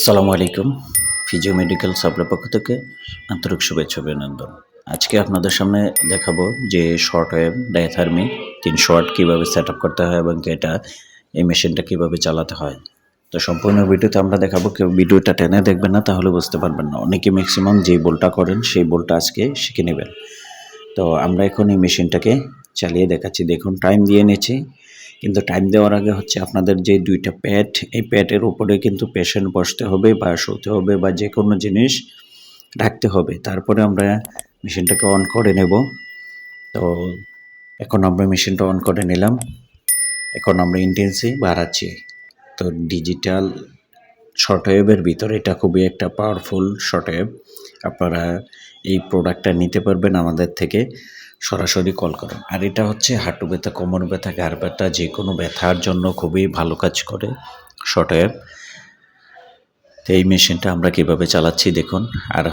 আসসালামু আলাইকুম। Physio medical supply পক্ষ থেকে আন্তরিক শুভেচ্ছা অভিনন্দন। আজকে আপনাদের সামনে দেখাবো যে শর্ট ওয়েভ ডায়াথার্মি, তিন শর্ট কীভাবে সেট করতে হয় এবং এটা এই মেশিনটা কীভাবে চালাতে হয়। তো সম্পূর্ণ ভিডিওতে আমরা দেখাবো, কেউ ভিডিওটা টেনে দেখবেন না, তাহলে বুঝতে পারবেন না। অনেকে ম্যাক্সিমাম যেই বোলটা করেন, সেই বোলটা আজকে শিখে নেবেন। তো আমরা এখন এই মেশিনটাকে চালিয়ে দেখাচ্ছি। দেখুন টাইম দিয়ে নিয়েছি কিন্তু টাইম দেওয়ার আগে হচ্ছে আপনাদের যে দুইটা প্যাড এই প্যাডের উপরে কিন্তু পেশেন্ট বসতে হবে বা শুতে হবে বা যে কোনো জিনিস রাখতে হবে। তারপরে আমরা মেশিনটাকে অন করে নেব। তো এখন আমরা মেশিনটা অন করে নিলাম। এখন আমরা ইন্টেন্সি বাড়াচ্ছি। তো ডিজিটাল শর্ট ওয়েভের ভিতরে এটা খুবই একটা পাওয়ারফুল শর্ট ওয়েভ আপনারা এই প্রোডাক্টটা নিতে পারবেন আমাদের থেকে, সরাসরি কল করেন। আর এটা হচ্ছে হাঁটু ব্যথা, কোমর ব্যথা, ঘাড় ব্যথা, যে কোনো ব্যথার জন্য খুবই ভালো কাজ করে শর্ট তো এই মেশিনটা আমরা কীভাবে চালাচ্ছি দেখুন। আর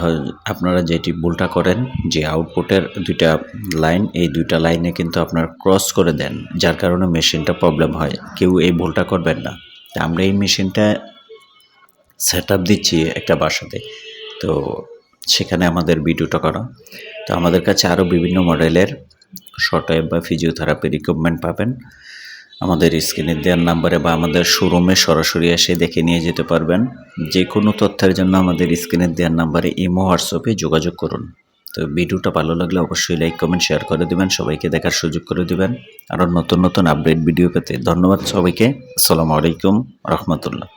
আপনারা যেটি ভুলটা করেন, যে আউটপুটের দুইটা লাইন এই দুইটা লাইনে কিন্তু আপনার ক্রস করে দেন, যার কারণে মেশিনটা প্রবলেম হয়। কেউ এই ভুলটা করবেন না। আমরা এই মেশিনটা সেট দিচ্ছি একটা বাসাতে। তো সেখানে আমাদের ভিডিওটা করা। তো আমাদের কাছে আরও বিভিন্ন মডেলের শর্ট বা ফিজিওথেরাপির ইকুইপমেন্ট পাবেন। আমাদের স্ক্রিনে দেওয়ার নাম্বারে বা আমাদের শোরুমে সরাসরি এসে দেখে নিয়ে যেতে পারবেন। যে কোনো তথ্যের জন্য আমাদের স্ক্রিনে দেওয়ার নাম্বারে ইমো হোয়াটসঅ্যাপে যোগাযোগ করুন। তো ভিডিওটা ভালো লাগলে অবশ্যই লাইক কমেন্ট শেয়ার করে দেবেন। সবাইকে দেখার সুযোগ করে দেবেন। আরও নতুন নতুন আপডেট ভিডিও পেতে ধন্যবাদ সবাইকে। আসসালামু আলাইকুম, রহমতুল্লাহ।